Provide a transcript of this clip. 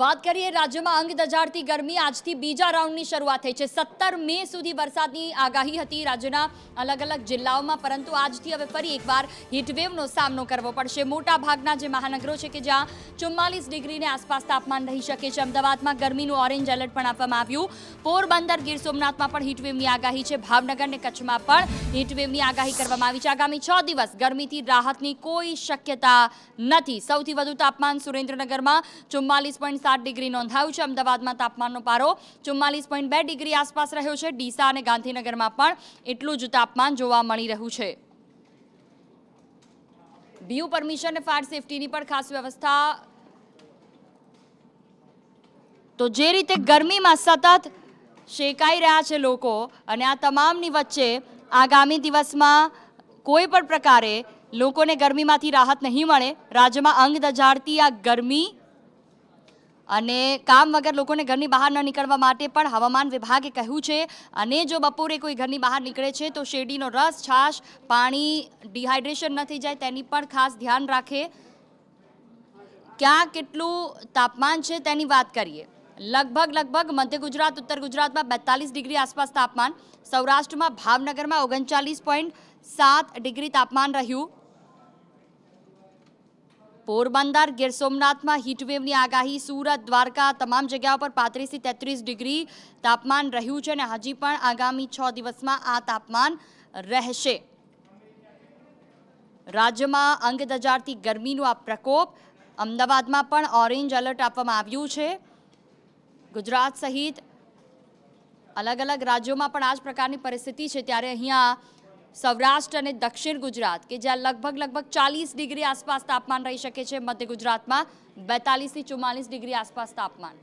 વાત કરીએ રાજ્યમાં અંગ દજાડતી ગરમી. આજથી બીજા રાઉન્ડની શરૂઆત થઈ છે. સત્તર મે સુધી વરસાદની આગાહી હતી રાજ્યના અલગ અલગ જિલ્લાઓમાં, પરંતુ આજથી હવે ફરી એકવાર હીટવેવનો સામનો કરવો પડશે. મોટા ભાગના જે મહાનગરો છે કે જ્યાં ચુમ્માલીસ ડિગ્રીને આસપાસ તાપમાન રહી શકે છે, અમદાવાદમાં ગરમીનું ઓરેન્જ એલર્ટ પણ આપવામાં આવ્યું. પોરબંદર, ગીર સોમનાથમાં પણ હીટવેવની આગાહી છે. ભાવનગર અને કચ્છમાં પણ હીટવેવની આગાહી કરવામાં આવી છે. આગામી છ દિવસ ગરમીથી રાહતની કોઈ શક્યતા નથી. સૌથી વધુ તાપમાન સુરેન્દ્રનગરમાં ચુમ્માલીસ પોઈન્ટ સાત ડિગ્રી નોંધાયું છે. અમદાવાદમાં તાપમાનનો પારો ચુમ્માલીસ પોઈન્ટ બે ડિગ્રી આસપાસ રહ્યો છે. ડીસા અને ગાંધીનગરમાં પણ એટલું જ તાપમાન જોવા મળી રહ્યું છે. બીયુ પરમિશન અને ફાયર સેફટીની પણ ખાસ વ્યવસ્થા. તો જે રીતે ગરમીમાં સતત શેકાઈ રહ્યા છે લોકો અને આ તમામની વચ્ચે આગામી દિવસમાં કોઈ પણ પ્રકારે લોકોને ગરમીમાંથી રાહત નહીં મળે. રાજ્યમાં અંગ દજાડતી આ ગરમી અને કામ વગર લોકોને ઘરની બહાર ન નીકળવા માટે પણ હવામાન વિભાગે કહ્યું છે, અને જો બપોરે કોઈ ઘરની બહાર નીકળે છે, તો શેરડીનો રસ, છાશ, પાણી ડિહાઇડ્રેશન ન થઈ જાય તેની પણ ખાસ ધ્યાન રાખે. ક્યાં કેટલું તાપમાન છે તેની વાત કરીએ. લગભગ લગભગ મધ્ય ગુજરાત, ઉત્તર ગુજરાતમાં બેતાલીસ ડિગ્રી આસપાસ તાપમાન, સૌરાષ્ટ્રમાં ભાવનગરમાં ઓગણચાલીસ પોઈન્ટ સાત ડિગ્રી તાપમાન રહ્યું. પોરબંદર ગીર સોમનાથમાં હીટવેવની આગાહી, સુરત, દ્વારકા તમામ જગ્યાઓ પર પાંત્રીસથી તેત્રીસ ડિગ્રી તાપમાન રહ્યું છે અને હજી પણ આગામી છ દિવસમાં આ તાપમાન રહેશે. રાજ્યમાં અંગ દજાડતી ગરમીનું આ પ્રકોપ. અમદાવાદમાં પણ ઓરેન્જ એલર્ટ આપવામાં આવ્યું છે. ગુજરાત સહિત અલગ અલગ રાજ્યોમાં પણ આ જ પ્રકારની પરિસ્થિતિ છે. ત્યારે અહીંયા સૌરાષ્ટ્ર અને દક્ષિણ ગુજરાત, કે જ્યાં લગભગ લગભગ ચાલીસ ડિગ્રી આસપાસ તાપમાન રહી શકે છે. મધ્ય ગુજરાતમાં બેતાલીસથી ચુમ્માલીસ ડિગ્રી આસપાસ તાપમાન.